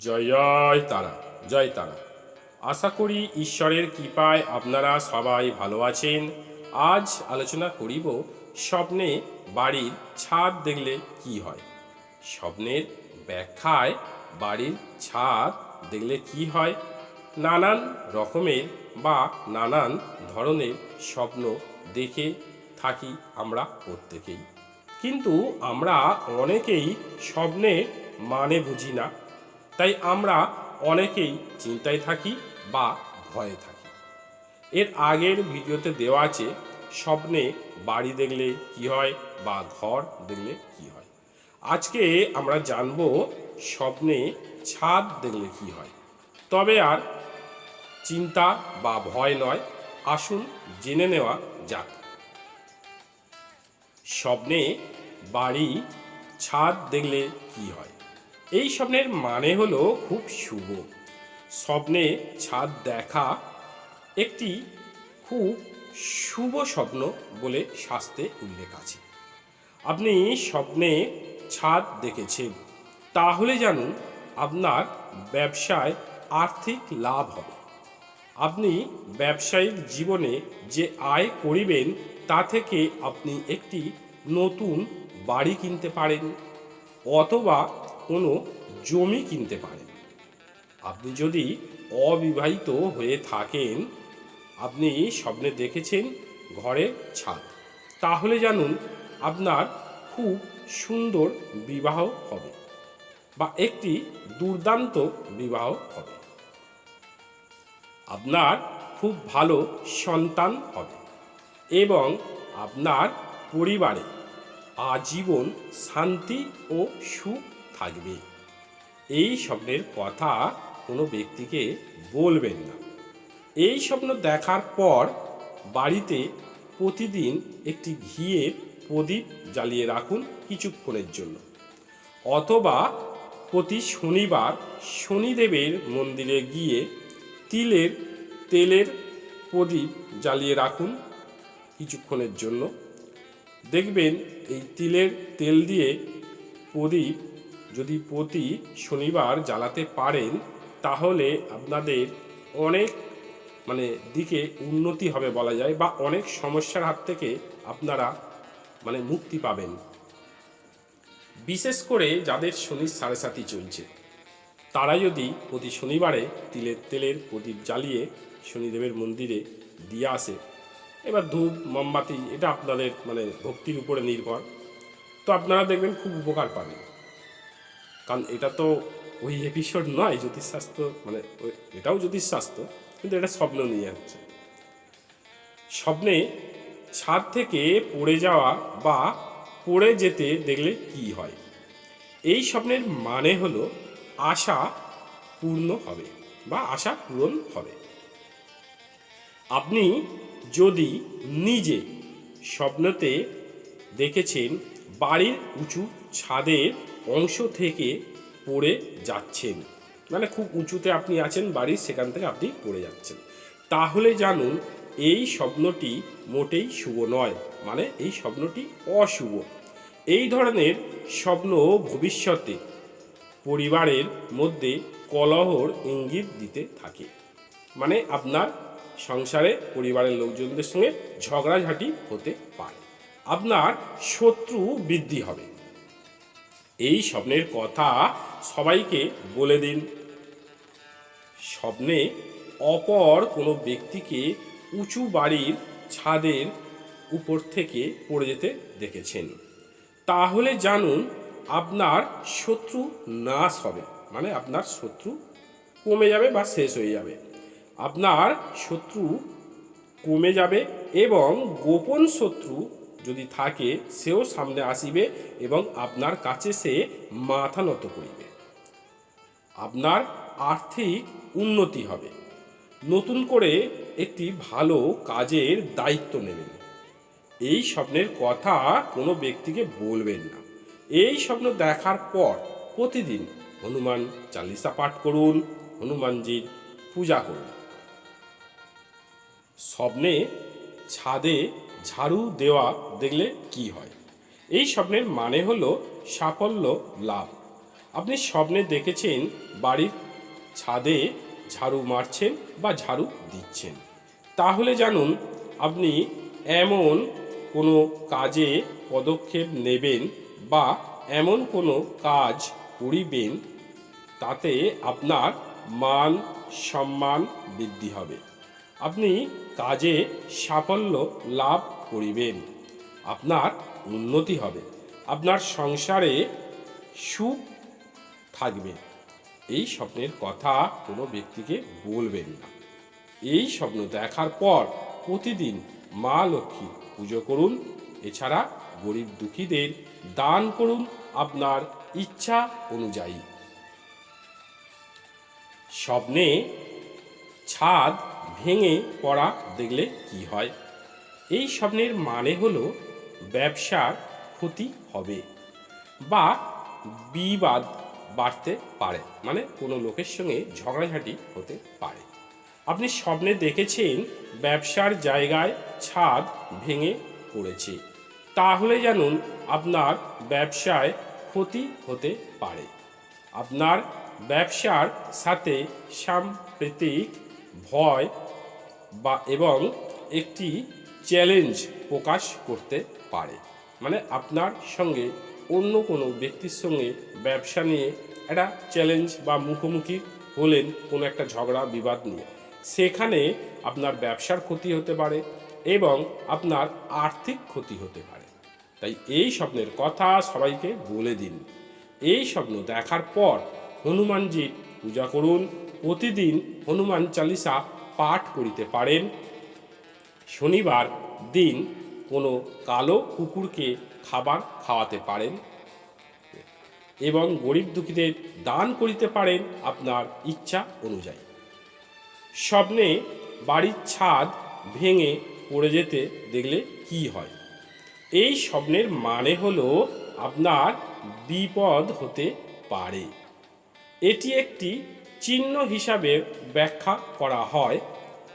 জয় জয় তারা জয় তারা। আশা করি ঈশ্বরের কৃপায় আপনারা সবাই ভালো আছেন। আজ আলোচনা করিব স্বপ্নে বাড়ির ছাদ দেখলে কি হয়? স্বপ্নের ব্যাখ্যায় বাড়ির ছাদ দেখলে কি হয়? নানান রকমের বা নানান ধরনের স্বপ্ন দেখে থাকি আমরা প্রত্যেকেই। কিন্তু আমরা অনেকেই স্বপ্নের মানে বুঝি না। তাই আমরা অনেকেই চিন্তায় থাকি বা ভয়ে থাকি। এর আগের ভিডিওতে দেওয়া আছে স্বপ্নে বাড়ি দেখলে কি হয় বা ঘর দেখলে কি হয়। আজকে আমরা জানব স্বপ্নে ছাদ দেখলে কি হয়। তবে আর চিন্তা বা ভয় নয়, আসুন জেনে নেওয়া যাক। স্বপ্নে বাড়ি ছাদ দেখলে কি হয়? এই স্বপ্নের মানে হলো খুব শুভ। স্বপ্নে ছাদ দেখা একটি খুব শুভ স্বপ্ন বলে শাস্ত্রে উল্লেখ আছে। আপনি স্বপ্নে ছাদ দেখেছেন, তাহলে জানুন আপনার ব্যবসায় আর্থিক লাভ হবে। আপনি ব্যবসায়িক জীবনে যে আয় করিবেন, তা থেকে আপনি একটি নতুন বাড়ি কিনতে পারেন, অথবা কোনো জমি কিনতে পারেন। আপনি যদি অবিবাহিত হয়ে থাকেন, আপনি স্বপ্নে দেখেছেন ঘরের ছাদ, তাহলে জানুন আপনার খুব সুন্দর বিবাহ হবে বা একটি দুর্দান্ত বিবাহ হবে। আপনার খুব ভালো সন্তান হবে এবং আপনার পরিবারে আজীবন শান্তি ও সুখ থাকবে। এই স্বপ্নের কথা কোনো ব্যক্তিকে বলবেন না। এই স্বপ্ন দেখার পর বাড়িতে প্রতিদিন একটি ঘিয়ের প্রদীপ জ্বালিয়ে রাখুন কিছুক্ষণের জন্য। অথবা প্রতি শনিবার শনিদেবের মন্দিরে গিয়ে তিলের, তেলের প্রদীপ জ্বালিয়ে রাখুন কিছুক্ষণের জন্য। দেখবেন এই তিলের তেল দিয়ে প্রদীপ যদি প্রতি শনিবার জ্বালাতে পারেন, তাহলে আপনাদের অনেক মানে দিকে উন্নতি হবে বলা যায় বা অনেক সমস্যার হাত থেকে আপনারা মানে মুক্তি পাবেন। বিশেষ করে যাদের শনির সাড়ে সাথী চলছে, তারা যদি প্রতি শনিবারে তিলের তেলের প্রদীপ জ্বালিয়ে শনিদেবের মন্দিরে দিয়ে আসে, এবার ধূপ, মোমবাতি, এটা আপনাদের মানে ভক্তির উপরে নির্ভর। তো আপনারা দেখবেন খুব উপকার পাবেন। কারণ এটা তো ওই এপিসোড নয়, জ্যোতিষশাস্ত্র মানে এটাও জ্যোতিষশাস্ত্র, কিন্তু এটা স্বপ্ন নিয়ে হচ্ছে। স্বপ্নে ছাদ থেকে পড়ে যাওয়া বা পড়ে যেতে দেখলে কি হয়? এই স্বপ্নের মানে হলো আশা পূর্ণ হবে বা আশা পূরণ হবে। আপনি যদি নিজে স্বপ্নতে দেখেছেন বাড়ির উঁচু ছাদের অংশ থেকে পড়ে যাচ্ছেন। মানে খুব উঁচুতে আপনি আছেন, বাড়ির সেখান থেকে আপনি পড়ে যাচ্ছেন। তাহলে জানুন, এই স্বপ্নটি মোটেই শুভ নয়। মানে এই স্বপ্নটি অশুভ। এই ধরনের স্বপ্ন ভবিষ্যতে পরিবারের মধ্যে কলহর ইঙ্গিত দিতে থাকে। মানে আপনার সংসারে পরিবারের লোকজনদের সঙ্গে ঝগড়াঝাটি হতে পারে। আপনার শত্রু বৃদ্ধি হবে। এই স্বপ্নের কথা সবাইকে বলে দিন। স্বপ্নে অপর কোনো ব্যক্তিকে উঁচু বাড়ির ছাদের উপর থেকে পড়ে যেতে দেখেছেন। তাহলে জানুন আপনার শত্রু নাশ হবে। মানে আপনার শত্রু কমে যাবে বা শেষ হয়ে যাবে। আপনার শত্রু কমে যাবে এবং গোপন শত্রু যদি থাকে, সেও সামনে আসিবে এবং আপনার কাছে সে মাথা নত করিবে। আপনার আর্থিক উন্নতি হবে। নতুন করে একটি ভালো কাজের দায়িত্ব নেবেন। এই স্বপ্নের কথা কোনো ব্যক্তিকে বলবেন না। এই স্বপ্ন দেখার পর প্রতিদিন হনুমান চালিসা পাঠ করুন, হনুমানজির পূজা করুন। স্বপ্নে ছাদে ঝাড়ু দেওয়া দেখলে কি হয়? এই স্বপ্নের মানে হলো সাফল্য লাভ। আপনি স্বপ্নে দেখেছেন বাড়ির ছাদে ঝাড়ু মারছেন বা ঝাড়ু দিচ্ছেন। তাহলে জানুন আপনি এমন কোনো কাজে পদক্ষেপ নেবেন বা এমন কোনো কাজ করিবেন তাতে আপনার মান সম্মান বৃদ্ধি হবে। আপনি কাজে সাফল্য লাভ করিবেন। আপনার উন্নতি হবে। আপনার সংসারে সুখ থাকবে। এই স্বপ্নের কথা কোনো ব্যক্তিকে বলবেন না। এই স্বপ্ন দেখার পর প্রতিদিন মা লক্ষ্মী পুজো করুন। এছাড়া গরিব দুঃখীদের দান করুন আপনার ইচ্ছা অনুযায়ী। স্বপ্নে ছাদ ভেঙে পড়া দেখলে কি হয়? এই স্বপ্নের মানে হলো ব্যবসার ক্ষতি হবে বা বিবাদ বাড়তে পারে মানে কোনো লোকের সঙ্গে ঝগড়াঝাটি হতে পারে। আপনি স্বপ্নে দেখেছেন ব্যবসার জায়গায় ছাদ ভেঙে পড়েছে। তাহলে জানুন আপনার ব্যবসায় ক্ষতি হতে পারে। আপনার ব্যবসার সাথে সাম্প্রতিক ভয় বা এবং একটি চ্যালেঞ্জ প্রকাশ করতে পারে। মানে আপনার সঙ্গে অন্য কোনো ব্যক্তির সঙ্গে ব্যবসা নিয়ে একটা চ্যালেঞ্জ বা মুখোমুখি হলেন কোনো একটা ঝগড়া, বিবাদ নিয়ে। সেখানে আপনার ব্যবসার ক্ষতি হতে পারে এবং আপনার আর্থিক ক্ষতি হতে পারে। তাই এই স্বপ্নের কথা সবাইকে বলে দিন। এই স্বপ্ন দেখার পর হনুমানজির পূজা করুন। প্রতিদিন হনুমান চালিসা পাঠ করিতে পারেন। শনিবার দিন কোনো কালো কুকুরকে খাবার খাওয়াতে পারেন এবং গরিব দুঃখীদের দান করিতে পারেন আপনার ইচ্ছা অনুযায়ী। স্বপ্নে বাড়ির ছাদ ভেঙে পড়ে যেতে দেখলে কি হয়? এই স্বপ্নের মানে হলো আপনার বিপদ হতে পারে। এটি একটি চিহ্ন হিসাবে ব্যাখ্যা করা হয়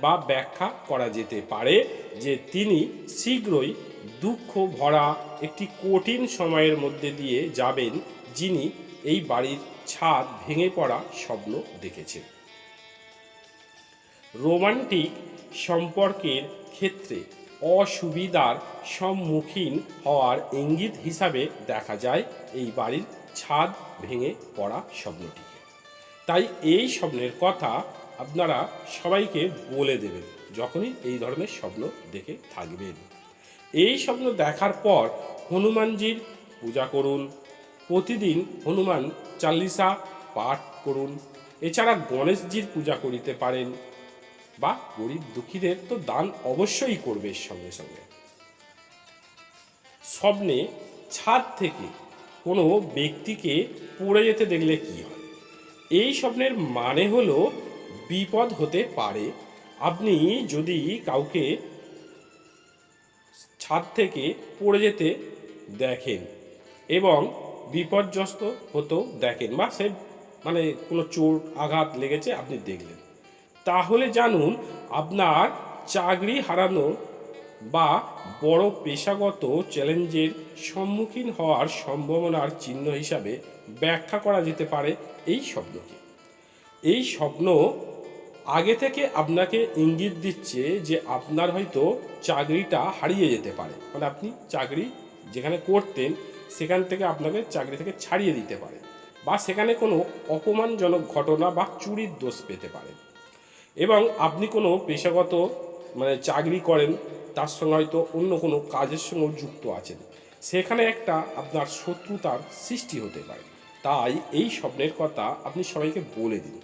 বা ব্যাখ্যা করা যেতে পারে যে তিনি শীঘ্রই দুঃখ ভরা একটি কঠিন সময়ের মধ্যে দিয়ে যাবেন যিনি এই বাড়ির ছাদ ভেঙে পড়া স্বপ্ন দেখেছেন। রোমান্টিক সম্পর্কের ক্ষেত্রে অসুবিধার সম্মুখীন হওয়ার ইঙ্গিত হিসাবে দেখা যায় এই বাড়ির ছাদ ভেঙে পড়া স্বপ্নটিকে তাই এই স্বপ্নের কথা আপনারা সবাইকে বলে দেবেন, যখনই এই ধরনের স্বপ্ন দেখে থাকবেন। এই স্বপ্ন দেখার পর হনুমানজির পূজা করুন, প্রতিদিন হনুমান চাল্লিশা পাঠ করুন। এছাড়া গণেশজির পূজা করিতে পারেন, বা গরিব দুঃখীদের তো দান অবশ্যই করবে সঙ্গে সঙ্গে। স্বপ্নে ছাদ থেকে কোনো ব্যক্তিকে পড়ে যেতে দেখলে কি হয়? এই স্বপ্নের মানে হলো বিপদ হতে পারে। আপনি যদি কাউকে ছাদ থেকে পড়ে যেতে দেখেন এবং বিপর্যস্ত হতেও দেখেন বা সে মানে কোনো চোট আঘাত লেগেছে আপনি দেখলেন। তাহলে জানুন আপনার চাকরি হারানো বা বড় পেশাগত চ্যালেঞ্জের সম্মুখীন হওয়ার সম্ভাবনার চিহ্ন হিসাবে ব্যাখ্যা করা যেতে পারে এই স্বপ্নকে। এই স্বপ্ন আগে থেকে আপনাকে ইঙ্গিত দিচ্ছে যে আপনার হয়তো চাকরিটা হারিয়ে যেতে পারে। মানে আপনি চাকরি যেখানে করতেন, সেখান থেকে আপনাকে চাকরি থেকে ছাড়িয়ে দিতে পারে বা সেখানে কোনো অপমানজনক ঘটনা বা চুরির দোষ পেতে পারেন এবং আপনি কোনো পেশাগত মানে চাকরি করেন তার সঙ্গে হয়তো অন্য কোনো কাজের সঙ্গেও যুক্ত আছেন। সেখানে একটা আপনার শত্রুতার সৃষ্টি হতে পারে। তাই এই স্বপ্নের কথা আপনি সবাইকে বলে দিন।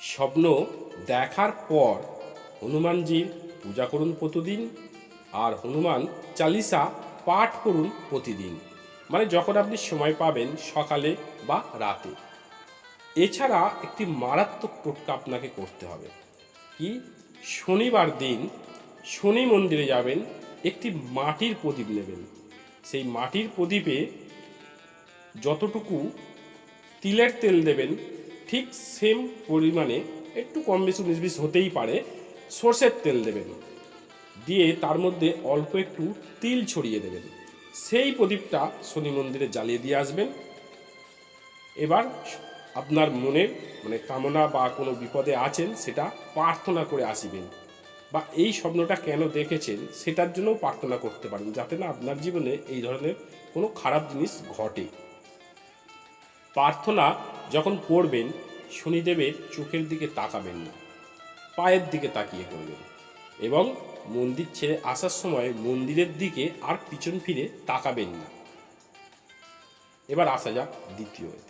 স্বপ্ন দেখার পর হনুমানজির পূজা করুন প্রতিদিন আর হনুমান চালিসা পাঠ করুন প্রতিদিন। মানে যখন আপনি সময় পাবেন সকালে বা রাতে। এছাড়া একটি মারাত্মক টোটকা আপনাকে করতে হবে। কি? শনিবার দিন শনি মন্দিরে যাবেন, একটি মাটির প্রদীপ নেবেন। সেই মাটির প্রদীপে যতটুকু তিলের তেল দেবেন, ঠিক সেম পরিমাণে, একটু কম বেশি উনিশ হতেই পারে, সর্ষের তেল দেবেন। দিয়ে তার মধ্যে অল্প একটু তিল ছড়িয়ে দেবেন। সেই প্রদীপটা শনি মন্দিরে জ্বালিয়ে দিয়ে আসবেন। এবার আপনার মনের মানে কামনা বা কোনো বিপদে আছেন, সেটা প্রার্থনা করে আসিবেন। বা এই স্বপ্নটা কেন দেখেছেন, সেটার জন্যও প্রার্থনা করতে পারেন, যাতে না আপনার জীবনে এই ধরনের কোনো খারাপ জিনিস ঘটে। প্রার্থনা যখন করবেন, শনিদেবের চোখের দিকে তাকাবেন না, পায়ের দিকে তাকিয়ে করবেন এবং মন্দির ছেড়ে আসার সময় মন্দিরের দিকে আর পিছন ফিরে তাকাবেন না। এবার আসা যাক দ্বিতীয়তে।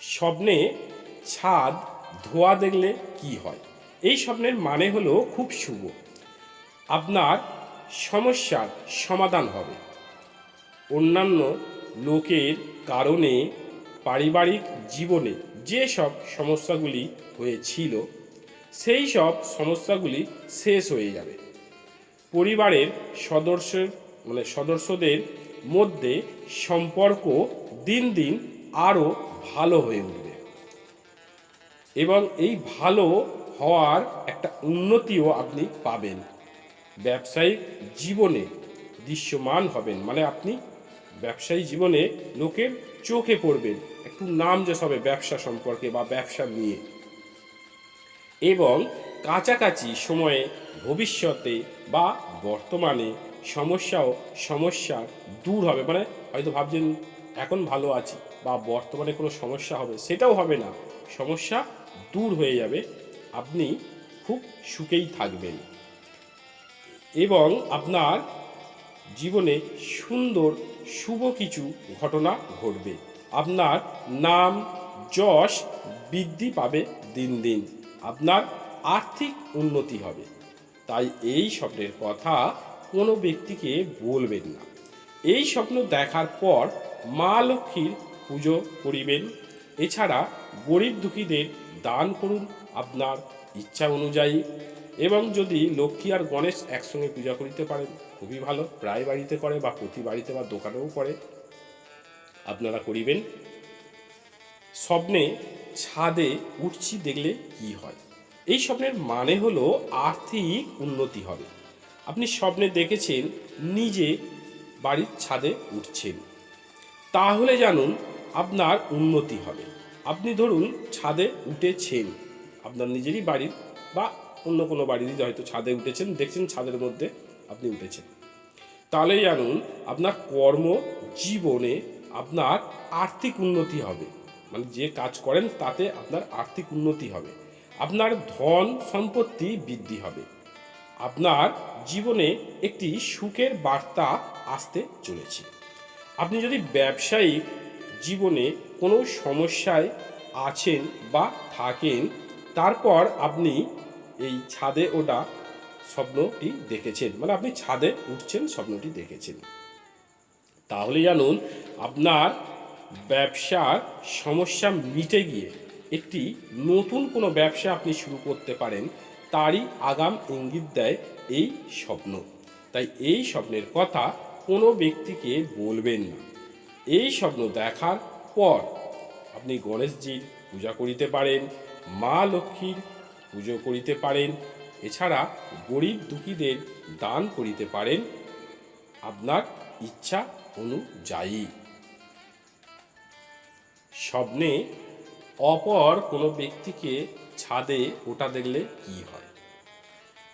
স্বপ্নে ছাদ, ধোয়া দেখলে কি হয়? এই স্বপ্নের মানে হলো খুব শুভ। আপনার সমস্যার সমাধান হবে। অন্যান্য লোকের কারণে পারিবারিক জীবনে যে সব সমস্যাগুলি হয়েছিল, সেই সব সমস্যাগুলি শেষ হয়ে যাবে। পরিবারের সদস্য মানে সদস্যদের মধ্যে সম্পর্ক দিন দিন আরও ভালো হয়ে উঠবে। এবং এই ভালো হওয়ার একটা উন্নতিও আপনি পাবেন। ব্যবসায়িক জীবনে দৃশ্যমান হবেন। মানে আপনি ব্যবসায়ী জীবনে লোকের চোখে পড়বেন। একটু নাম যশ হবে ব্যবসা সম্পর্কে বা ব্যবসা নিয়ে। এবং কাছাকাছি সময়ে ভবিষ্যতে বা বর্তমানে সমস্যাও সমস্যা দূর হবে। মানে হয়তো ভাবছেন, এখন ভালো আছি। বা বর্তমানে কোনো সমস্যা হবে, সেটাও হবে না। সমস্যা দূর হয়ে যাবে। আপনি খুব সুখেই থাকবেন। এবং আপনার জীবনে সুন্দর, শুভ কিছু ঘটনা ঘটবে। আপনার নাম যশ বৃদ্ধি পাবে দিন দিন। আপনার আর্থিক উন্নতি হবে। তাই এই স্বপ্নের কথা কোনো ব্যক্তিকে বলবেন না। এই স্বপ্ন দেখার পর মা লক্ষ্মীর পুজো করিবেন। এছাড়া গরিব দুঃখীদের দান করুন আপনার ইচ্ছা অনুযায়ী। এবং যদি লক্ষ্মী আর গণেশ একসঙ্গে পূজা করিতে পারেন, খুবই ভালো। প্রায় বাড়িতে করে বা প্রতি বাড়িতে বা দোকানেও করে আপনারা করিবেন। স্বপ্নে ছাদে উঠছি দেখলে কি হয়? এই স্বপ্নের মানে হলো আর্থিক উন্নতি হবে। আপনি স্বপ্নে দেখেছেন, নিজে বাড়ির ছাদে উঠছেন। তাহলে জানুন আপনার উন্নতি হবে। আপনি ধরুন ছাদে উঠেছেন। আপনার নিজেরই বাড়ির বা অন্য কোনো বাড়িরই হয়তো ছাদে উঠেছেন, দেখছেন ছাদের মধ্যে আপনি উঠেছেন। তাহলে জানুন আপনার কর্ম জীবনে আপনার আর্থিক উন্নতি হবে। মানে যে কাজ করেন তাতে আপনার আর্থিক উন্নতি হবে। আপনার ধন সম্পত্তি বৃদ্ধি হবে। আপনার জীবনে একটি সুখের বার্তা আসতে চলেছে। আপনি যদি ব্যবসায়িক জীবনে কোনো সমস্যায় আছেন বা থাকেন, তারপর আপনি এই ছাদে ওটা স্বপ্নটি দেখেছেন। মানে আপনি ছাদে উঠছেন, স্বপ্নটি দেখেছেন। তাহলে জানুন, আপনার ব্যবসার সমস্যা মিটে গিয়ে একটি নতুন কোনো ব্যবসা আপনি শুরু করতে পারেন, তারই আগাম ইঙ্গিত দেয় এই স্বপ্ন। তাই এই স্বপ্নের কথা কোনো ব্যক্তিকে বলবেন না। এই স্বপ্ন দেখার পর আপনি গণেশজির পূজা করিতে পারেন, মা লক্ষ্মীর পুজো করিতে পারেন, এছাড়া গরিব দুঃখীদের দান করিতে পারেন আপনার ইচ্ছা অনুযায়ী। স্বপ্নে অপর কোনো ব্যক্তিকে ছাদে ওটা দেখলে কি হয়?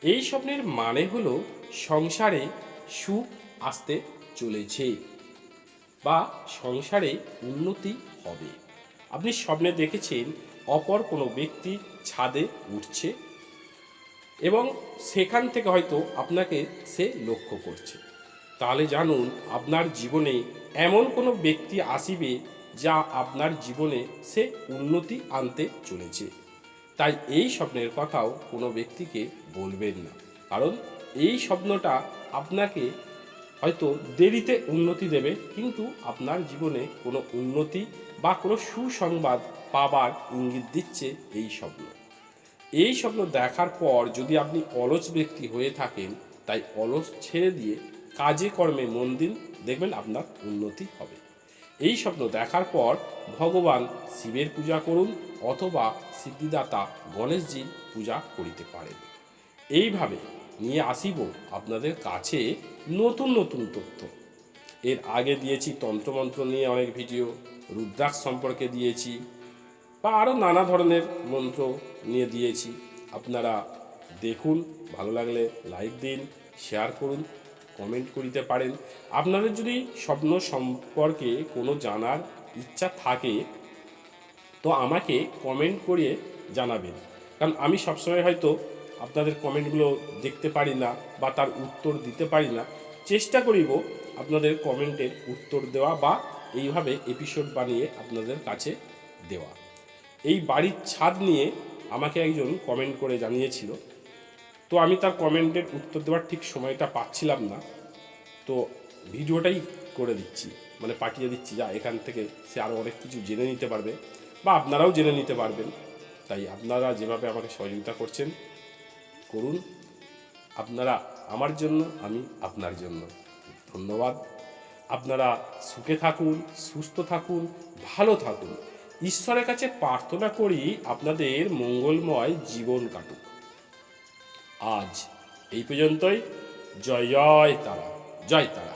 এই স্বপ্নের মানে হলো সংসারে সুখ আসতে চলেছে। বা সংসারে উন্নতি হবে। আপনি স্বপ্নে দেখেছেন অপর কোনো ব্যক্তি ছাদে উঠছে এবং সেখান থেকে হয়তো আপনাকে সে লক্ষ্য করছে। তাহলে জানুন, আপনার জীবনে এমন কোনো ব্যক্তি আসিবে যা আপনার জীবনে সে উন্নতি আনতে চলেছে। তাই এই স্বপ্নের কথাও কোনো ব্যক্তিকে বলবেন না। কারণ এই স্বপ্নটা আপনাকে হয়তো দেরিতে উন্নতি দেবে, কিন্তু আপনার জীবনে কোনো উন্নতি বা কোনো সুসংবাদ পাবার ইঙ্গিত দিচ্ছে এই স্বপ্ন। এই স্বপ্ন দেখার পর যদি আপনি অলস ব্যক্তি হয়ে থাকেন, তাই অলস ছেড়ে দিয়ে কাজে কর্মে মন দিন, দেখবেন আপনার উন্নতি হবে। এই স্বপ্ন দেখার পর ভগবান শিবের পূজা করুন অথবা সিদ্ধিদাতা গণেশজির পূজা করিতে পারেন। এইভাবে নিয়ে আসিব আপনাদের কাছে নতুন নতুন তথ্য। এর আগে দিয়েছি তন্ত্রমন্ত্র নিয়ে অনেক ভিডিও, রুদ্রাক্ষ সম্পর্কে দিয়েছি, বা আরও নানা ধরনের মন্ত্র নিয়ে দিয়েছি। আপনারা দেখুন, ভালো লাগলে লাইক দিন, শেয়ার করুন, কমেন্ট করিতে পারেন। আপনাদের যদি স্বপ্ন সম্পর্কে কোনো জানার ইচ্ছা থাকে, তো আমাকে কমেন্ট করে জানাবেন। কারণ আমি সবসময় হয়তো আপনাদের কমেন্টগুলো দেখতে পারি না বা তার উত্তর দিতে পারি না, চেষ্টা করিব আপনাদের কমেন্টের উত্তর দেওয়া বা এইভাবে এপিসোড বানিয়ে আপনাদের কাছে দেওয়া। এই বাড়ির ছাদ নিয়ে আমাকে একজন কমেন্ট করে জানিয়েছিল। তো আমি তার কমেন্টের উত্তর দেওয়ার ঠিক সময়টা পাচ্ছিলাম না। তো ভিডিওটাই করে দিচ্ছি মানে পাঠিয়ে দিচ্ছি, যা এখান থেকে সে আরও অনেক কিছু জেনে নিতে পারবে বা আপনারাও জেনে নিতে পারবেন। তাই আপনারা যেভাবে আমাকে সহযোগিতা করছেন করুন। আপনারা আমার জন্য, আমি আপনার জন্য। ধন্যবাদ। আপনারা সুখে থাকুন, সুস্থ থাকুন, ভালো থাকুন। ঈশ্বরের কাছে প্রার্থনা করি আপনাদের মঙ্গলময় জীবন কাটুক। আজ এই পর্যন্তই। জয় জয় তারা। জয় তারা।